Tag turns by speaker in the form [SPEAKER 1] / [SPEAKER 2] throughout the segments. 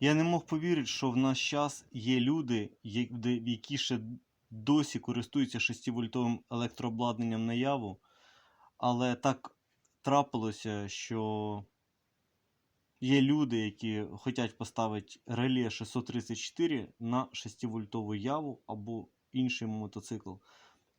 [SPEAKER 1] Я не мог повірити, що в наш час є люди, які ще досі користуються 6-вольтовим електрообладнанням наяву, але так трапилося, що є люди, які хочуть поставити реле 634 на 6-вольтову яву або інший мотоцикл.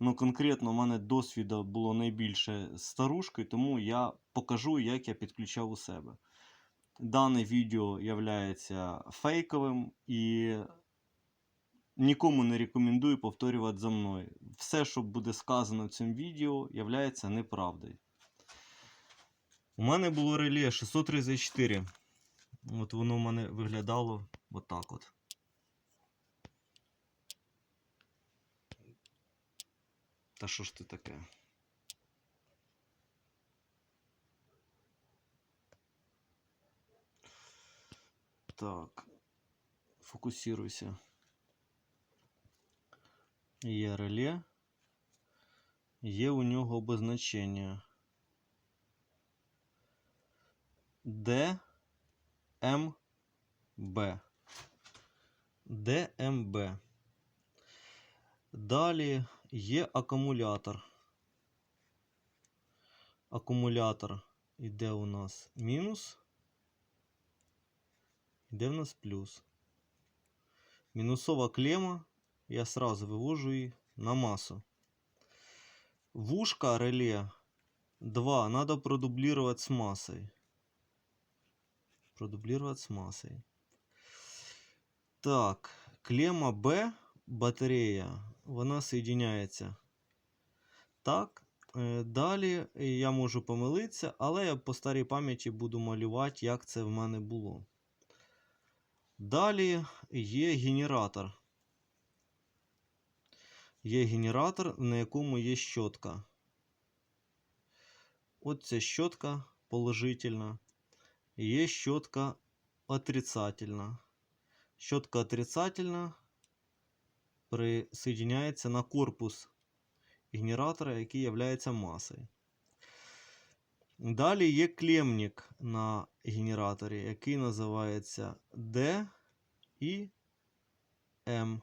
[SPEAKER 1] Ну, конкретно, у мене досвіду було найбільше з старушкою, тому я покажу, як я підключав у себе. Дане відео є фейковим і нікому не рекомендую повторювати за мною. Все, що буде сказано в цьому відео, є неправдою. У мене було реле 634. От воно у мене виглядало отак от. Та що ж ти таке? Так. Фокусируйся. Є реле. Є у нього обозначення. Д М Б. ДМБ. Далі є акумулятор. Акумулятор іде у нас мінус. Іде в нас плюс. Мінусова клема. Я сразу вивожу її на масу. Вушка реле 2 надо продублировать с массой. Продублировать с массой. Так, клемма Б, батарея, вона соєдиняється. Так. е, Далі я можу помилитися, але я по старій пам'яті буду малювати, як це в мене було. Далі є генератор. Є генератор, на якому є щотка. От ця щотка положительна. Є щотка отрицательна. Щотка отрицательна присоединяється на корпус генератора, який є масою. Далі є клемник на генераторі, який називається D і M.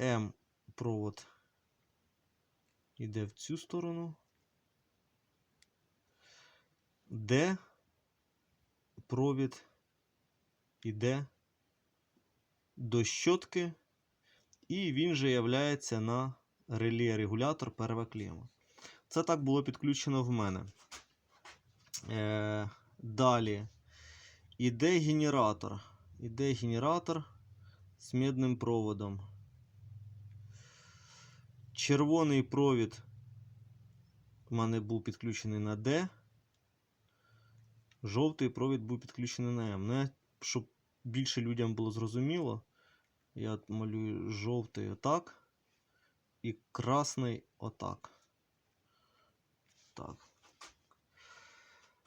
[SPEAKER 1] М провод йде в цю сторону. Д провід йде до щотки, і він же являється на реле регулятор перва клема. Це так було підключено в мене. Е, Далі іде генератор. Іде генератор з медним проводом. Червоний провід у мене був підключений на D. Жовтий провід був підключений на М. Ну, я, щоб більше людям було зрозуміло, я малюю жовтий отак і красний отак. Так.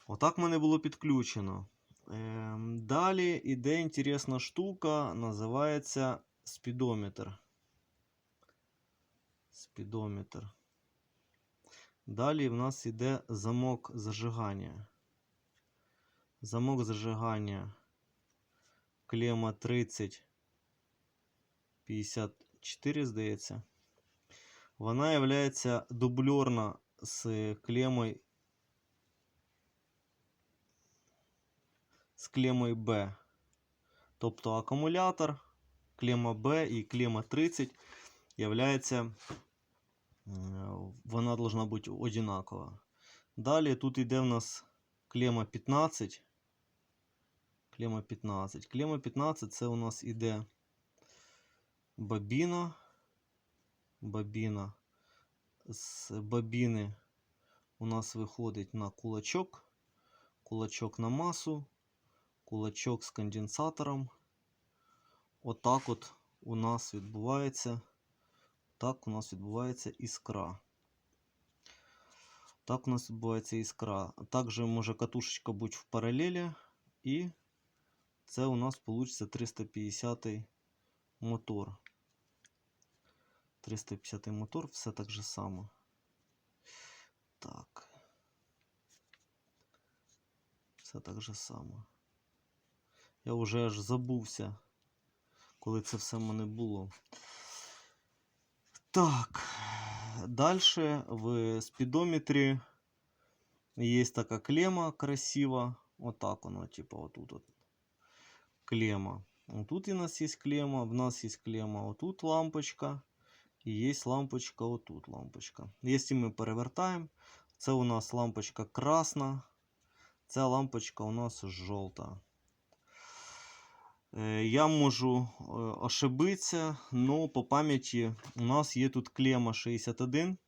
[SPEAKER 1] Отак в мене було підключено. Ем, далі іде інтересна штука, називається спідометр. Спідометр. Далі в нас йде замок зажигання. Замок зажигання. Клема 30 54, здається. Вона є дубльорна з клемою з клемою B. Тобто акумулятор, клема B і клема 30 являється, вона должна бути одинакова. Далі тут йде в нас клема 15. Клема 15. Клема 15 це у нас іде бобіна. Бобіна. З бобіни у нас виходить на кулачок. Кулачок на масу. Кулачок з конденсатором. Отак от у нас відбувається. Так у нас відбувається іскра. Так у нас відбувається іскра. Також може катушечка бути в паралелі. І це у нас вийде 350 мотор. 350 мотор, все так же само. Так. Все так же само. Я вже аж забувся, коли це все в мене було. Так, далі в спідометрі є така клема красива. Отак воно, типа, отут от клема. Тут у нас є клема, в нас є клема, отут лампочка. І є лампочка, отут лампочка. Якщо ми перевертаємо, це у нас лампочка красна, ця лампочка у нас жовта. Е, Я можу е, ошибитися, але по пам'яті у нас є тут клема 61.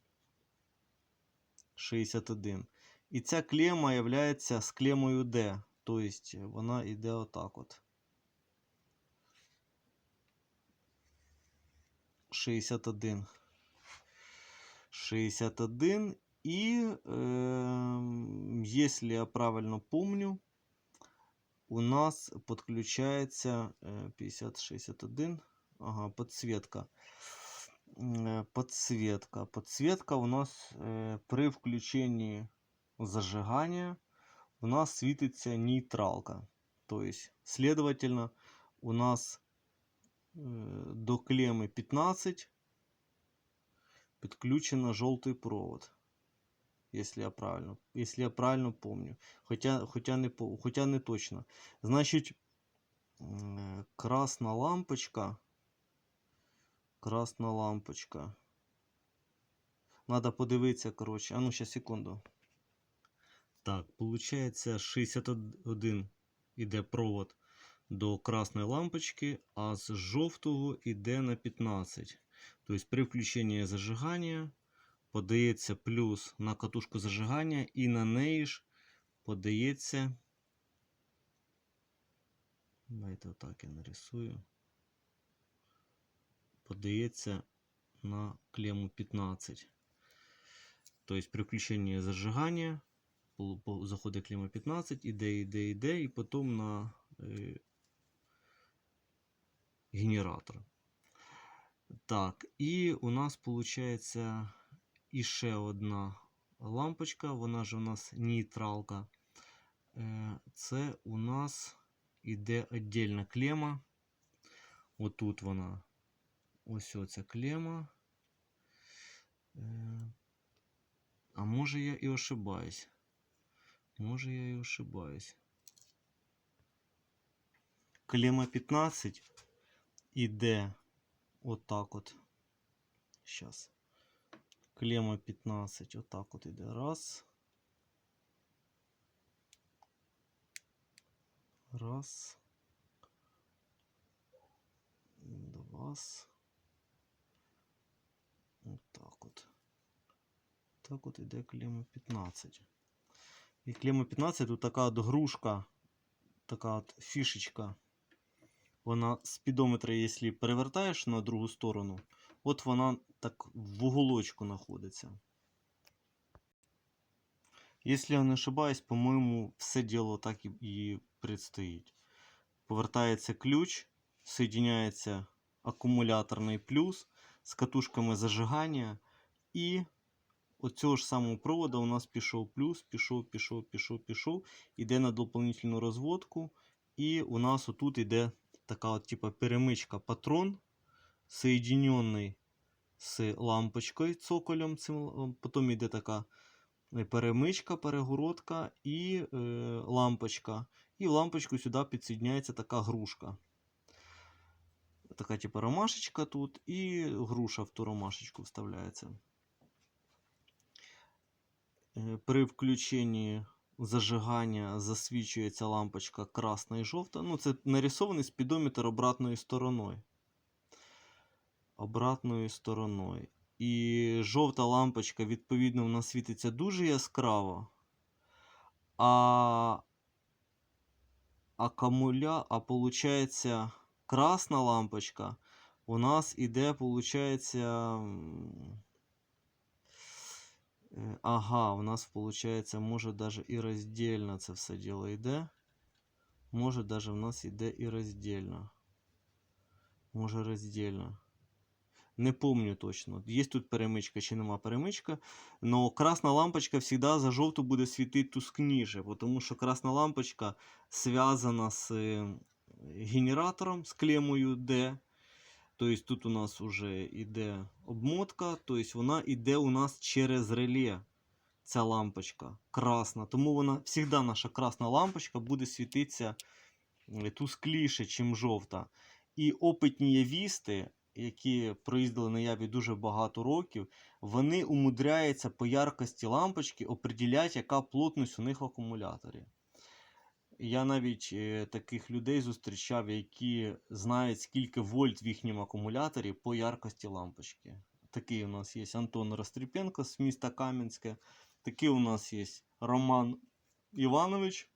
[SPEAKER 1] 61. І ця клема є з клемою D. Тобто вона йде отак от. 61. 61. И, э, если я правильно помню, у нас подключается э, 5061. Ага, подсветка. Э, подсветка. Подсветка у нас э, при включении зажигания у нас светится нейтралка. То есть, следовательно, у нас э, до клеммы 15 підключено жовтий провод. Если я правильно, если я правильно помню. Хотя, хотя, не, хотя не точно. Значить, м, красна лампочка. Красна лампочка. Надо подивитися, коротше. А ну, ще секунду. Так, получається 61 іде провод до красної лампочки, а з жовтого іде на 15. Тобто при включенні зажигання подається плюс на катушку зажигання і на неї ж подається. Давайте отак я нарисую. Подається на клему 15. Тобто при включенні зажигання заходить клема 15, іде, іде, іде, і потім на е, генератор. Так, і у нас виходить іще одна лампочка, вона ж у нас нейтралка. Е, Це у нас іде віддільна клема. Отут вона. Ось оця клема. Е, А може я і ошибаюсь. Може я і ошибаюсь. Клема 15 Іде отак от. Сейчас. Клема 15. Отак от іде. Раз. Раз. Два. Отак от. Так от іде клема 15. І клема 15 тут така от грушка, така от фішечка. Вона спідометра, якщо перевертаєш на другу сторону, от вона так в уголочку знаходиться. Якщо я не ошибаюсь, по-моєму, все діло так і предстоїть. Повертається ключ, соединяється акумуляторний плюс з катушками зажигання, і от цього ж самого провода у нас пішов плюс, пішов, пішов, пішов, пішов, іде на дополнительну розводку, і у нас отут іде така от типа перемичка патрон, соединенный з лампочкою цоколем. Цим, л- потім йде така е, перемичка, перегородка і е, лампочка. І в лампочку сюди підсоединяється така грушка. Така типа ромашечка тут, і груша в ту ромашечку вставляється. При включенні зажигання засвічується лампочка красна і жовта. Ну, це нарисований спідометр обратною стороною. Обратною стороною. І жовта лампочка, відповідно, вона світиться дуже яскраво. А акумуля, а получається красна лампочка у нас іде, получається. Е, Ага, у нас виходить, може даже і роздільно це все діло йде. Може даже в нас іде і роздільно. Може роздільно. Не помню точно. Є тут перемичка чи нема перемичка. Но красна лампочка завжди за жовту буде світити тускніше, тому що красна лампочка зв'язана з е, генератором з клемою D. Тобто тут у нас вже йде обмотка, тобто вона йде у нас через реле. Ця лампочка красна. Тому вона завжди наша красна лампочка буде світитися тускліше, ніж жовта. І опитні явісти, які проїздили на яві дуже багато років, вони умудряються по яркості лампочки определяти, яка плотність у них в акумуляторі. Я навіть е, таких людей зустрічав, які знають, скільки вольт в їхньому акумуляторі по яркості лампочки. Такий у нас є Антон Растріпенко з міста Кам'янське. Такий у нас є Роман Іванович.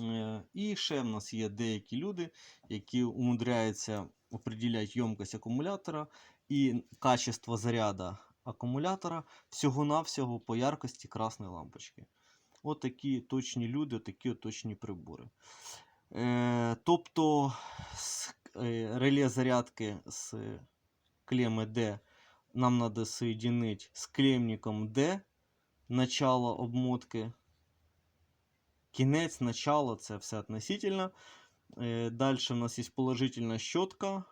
[SPEAKER 1] Е, І ще в нас є деякі люди, які умудряються определяти ємкость акумулятора і качество заряду акумулятора всього-навсього по яркості красної лампочки. От такі точні люди, такі от точні прибори. Е, тобто е, реле зарядки з клеми D нам треба соединити з клемником D начало обмотки. Кінець, начало це все относительно. Е, Далі у нас є положительна щотка,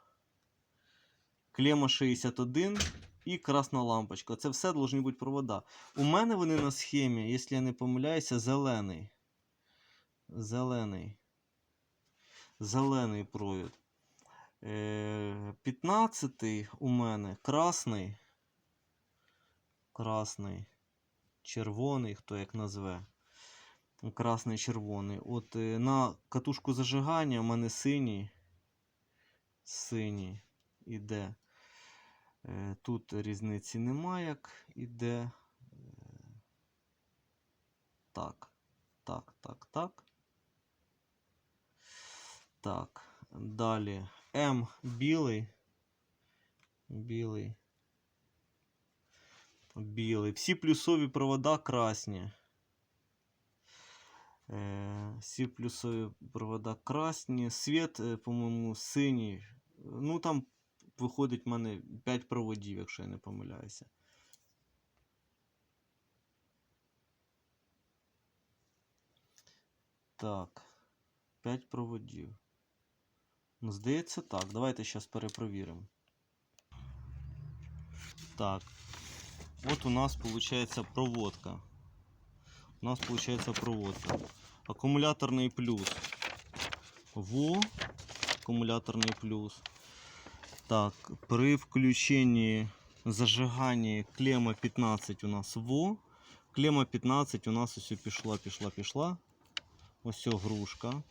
[SPEAKER 1] клема 61 і красна лампочка. Це все повинні бути провода. У мене вони на схемі, якщо я не помиляюся, зелений. Зелений. Зелений провід. Е, 15 у мене красний. Красний. Червоний, хто як назве. Красний червоний. От е, на катушку зажигання у мене синій. Синій іде. Е, Тут різниці немає, як іде. Е, Так, так, так, так. Так, далі М білий. Білий. Білий. Всі плюсові провода красні. Е, Всі плюсові провода красні. Світ, по-моєму, синій. Ну, там виходить в мене 5 проводів, якщо я не помиляюся. Так. 5 проводів. Ну, здається, так. Давайте зараз перепровіримо. Так. От у нас виходить проводка. У нас виходить проводка. Акумуляторний плюс. Во. Акумуляторний плюс. Так, при включенні зажиганні клема 15 у нас ВО. Клема 15 у нас ось пішла, пішла, пішла. Ось грушка.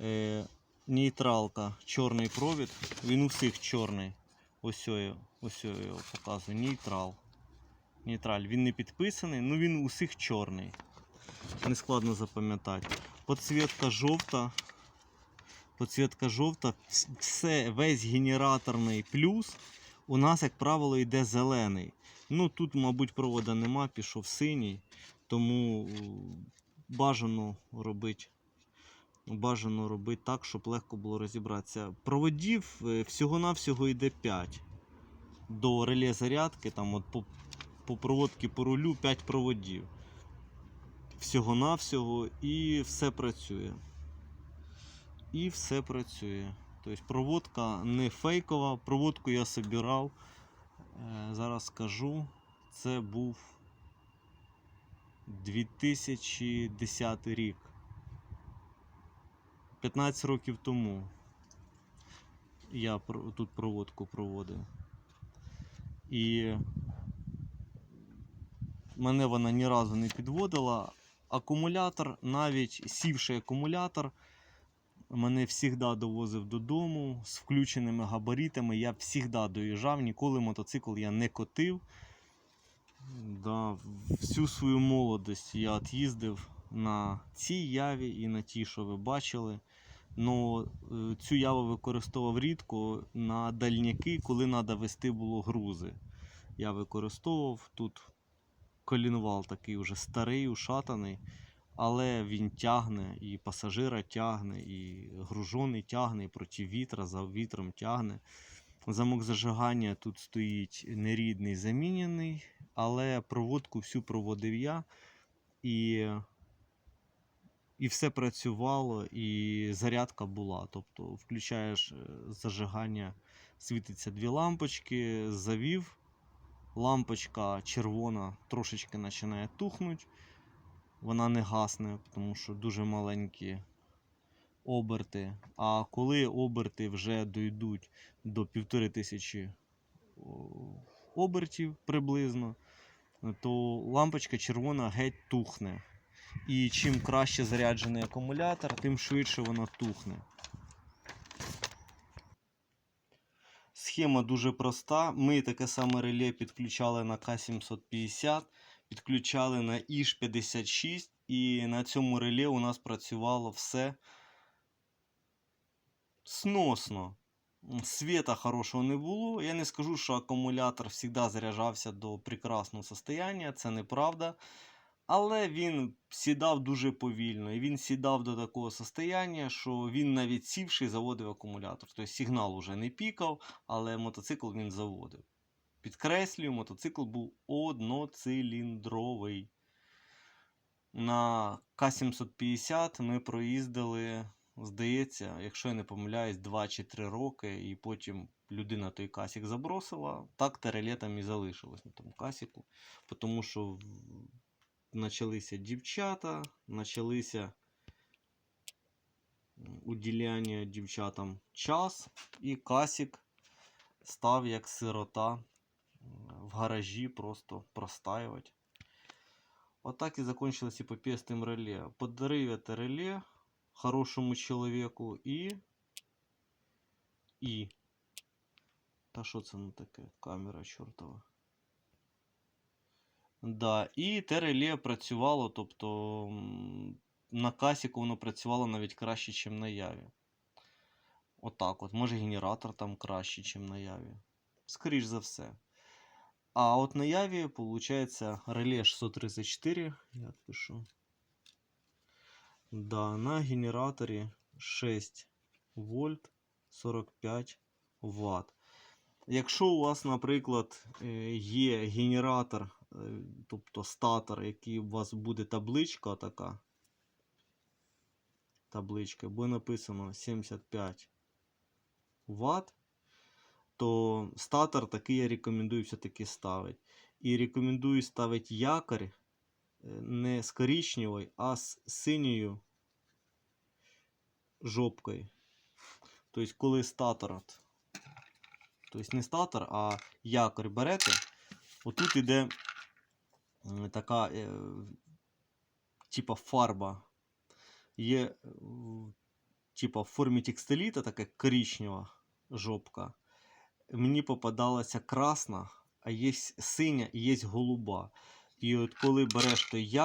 [SPEAKER 1] Е, нейтралка, чорний провід. Він у всіх чорний. Ось ось його показую. Нейтрал. Нейтраль. Він не підписаний, ну він у всіх чорний. Не складно запам'ятати. Подсвітка жовта. Подсвітка жовта. Все, весь генераторний плюс у нас, як правило, йде зелений. Ну тут, мабуть, провода нема, пішов синій, тому е, бажано робити. Бажано робити так, щоб легко було розібратися. Проводів е, всього-навсього йде 5. До реле зарядки, там от по, по проводці по рулю 5 проводів. Всього-навсього і все працює. І все працює. Тобто проводка не фейкова, проводку я собирав. Е, Зараз скажу. Це був 2010 рік. 15 років тому я тут проводку проводив. І мене вона ні разу не підводила. Акумулятор, навіть сівший акумулятор, мене завжди довозив додому з включеними габаритами. Я завжди доїжджав, ніколи мотоцикл я не котив. Да, всю свою молодость я від'їздив на цій яві і на тій, що ви бачили. Ну, е, цю яву використовував рідко на дальняки, коли треба вести було грузи. Я використовував тут колінвал такий вже старий, ушатаний, але він тягне, і пасажира тягне, і гружоний тягне, і проти вітра, за вітром тягне. Замок зажигання тут стоїть нерідний, замінений, але проводку всю проводив я. І і все працювало, і зарядка була. Тобто включаєш е, зажигання, світиться дві лампочки, завів. Лампочка червона трошечки починає тухнути. Вона не гасне, тому що дуже маленькі оберти. А коли оберти вже дійдуть до півтори тисячі обертів приблизно, то лампочка червона геть тухне. І чим краще заряджений акумулятор, тим швидше вона тухне. Схема дуже проста. Ми таке саме реле підключали на К750, підключали на ІЖ56, і на цьому реле у нас працювало все сносно. Света хорошого не було. Я не скажу, що акумулятор завжди заряджався до прекрасного состояння, це неправда. Але він сідав дуже повільно. І він сідав до такого состояння, що він навіть сівший заводив акумулятор. Тобто сигнал уже не пікав, але мотоцикл він заводив. Підкреслюю, мотоцикл був одноциліндровий. На К750 ми проїздили, здається, якщо я не помиляюсь, 2 чи 3 роки, і потім людина той касік забросила. Так те реле там і залишилось на тому касіку. Тому що почалися дівчата, почалися уділяння дівчатам час, і касік став як сирота в гаражі просто простаювати. Отак і закончилась епопея з тим реле. Подарив я реле хорошому чоловіку і. І. Та що це ну таке? Камера чортова. Да, і те реле працювало, тобто на касіку воно працювало навіть краще, ніж на яві. Отак от. Може генератор там краще, ніж на яві. Скоріш за все. А от на яві, виходить, реле 634. Я пишу. Да, на генераторі 6 вольт 45 Вт. Якщо у вас, наприклад, е, є генератор, е, тобто статор, який у вас буде табличка така, табличка, буде написано 75 Вт, то статор такий я рекомендую все-таки ставити. І рекомендую ставити якорь е, не з коричневою, а з синьою жопкою. Тобто, коли статор, тобто не статор, а якорь берете, отут іде така, е, типа фарба. Є е, типа в формі текстиліта така коричнева жопка. Мені попадалася красна, а є синя і є голуба. І от коли береш той